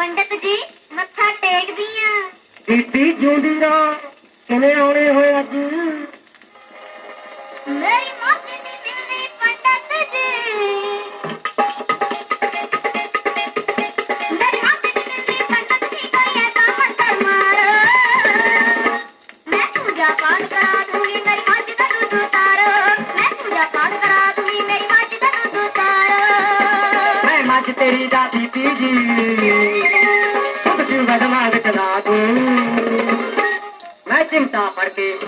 ਪੰਡਤ ਜੀ ਮੱਥਾ ਟੇਕਦੀ ਆ। ਬੀਬੀ ਜਿਉਂਦੀ ਰਾ ਕਿਵੇਂ ਆਉਣੇ ਹੋਏ ਅੱਜ? ਨਹੀਂ ਉਤਾਰ ਮੈਂ ਮੱਝ ਤੇਰੀ ਦਾ ਬੀਬੀ ਜੀ ਤੂੰ ਤੂੰ ਗਦਮਾਗ ਚਲਾ ਦੂੰ? ਮੈਂ ਚਿਮਟਾ ਫੜ ਕੇ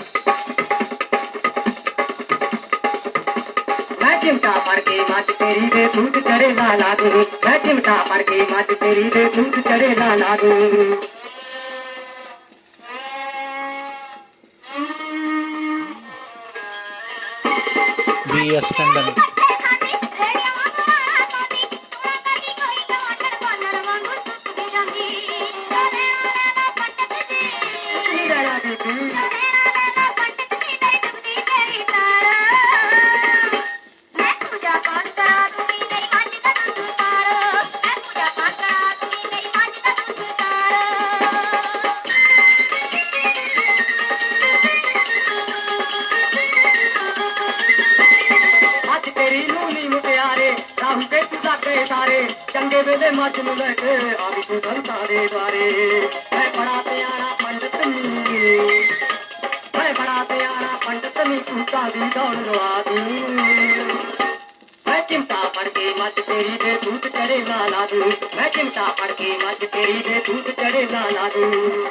ਮੈਂ ਚਿਮਟਾ ਫੜ ਕੇ ਮੱਝ ਤੇਰੀ ਦੇ ਦੁੱਧ ਚੜੇ ਲਾ ਲਾ ਦੂੰ। ਮੈਂ ਚਿਮਟਾ ਫੜ ਕੇ ਮੱਝ ਤੇਰੀ ਦੇ ਦੁੱਧ ਚੜੇ ਲਾ ਲਾ ਦੂੰ। ਬੀ ਐਸ ਅੱਜ ਤੇਰੀ ਨੂਨੀ ਮੁਟਿਆਰੇ ਰਾਹੂ ਤੇ ਤੂੰ ਸਾਰੇ ਚੰਗੇ ਵੇਲੇ ਮੱਝ ਨੂੰ ਲੈ ਕੇ ਆ ਵੀ ਤੂੰ ਸੰਤਾ ਦੇ ਦੁਆਰੇ। ਮੈਂ ਬੜਾ ਪਿਆਰਾ ਪੰਡਤ ਨੀ ਮੈਂ ਬੜਾ ਪਿਆਰਾ ਪੰਡਤ ਨੀ, ਤੂੰ ਦੀ ਦੌੜ ਲਵਾ ਦੂੰ ਮੈਂ ਚਿੰਤਾ ਫੜ ਕੇ ਮੱਝ ਤੇਰੀ ਦੇ ਦੁੱਧ ਚੜੇ ਲਾ ਲਾ ਦੂੰ। ਮੈਂ ਚਿੰਤਾ ਫੜ ਕੇ ਮੱਝ ਤੇਰੀ ਦੇ ਦੁੱਧ ਚੜੇ ਲਾ ਲਾ ਦੂੰ।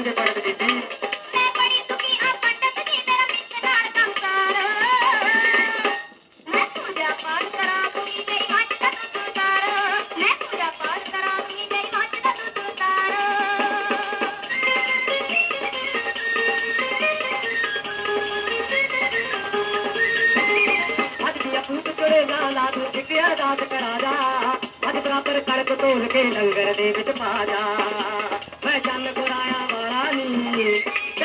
ਦੂਰ ਕਰ ਦੇਣਗੇ ਪੰਡਤ ਜੀ ਅੱਜ ਦੀਆਂ ਫੂਟ ਚੜੇ ਲਾ ਲਾ ਤੂੰ ਸਿੱਖਿਆ ਦਾਤ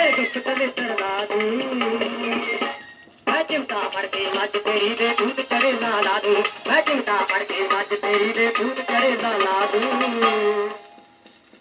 ਕਰਾ ਜਾ ਅੱਜ ਬਰਾਬਰ ਕਣਕ ਤੋਲ ਕੇ ਲੰਗਰ ਦੇ ਵਿੱਚ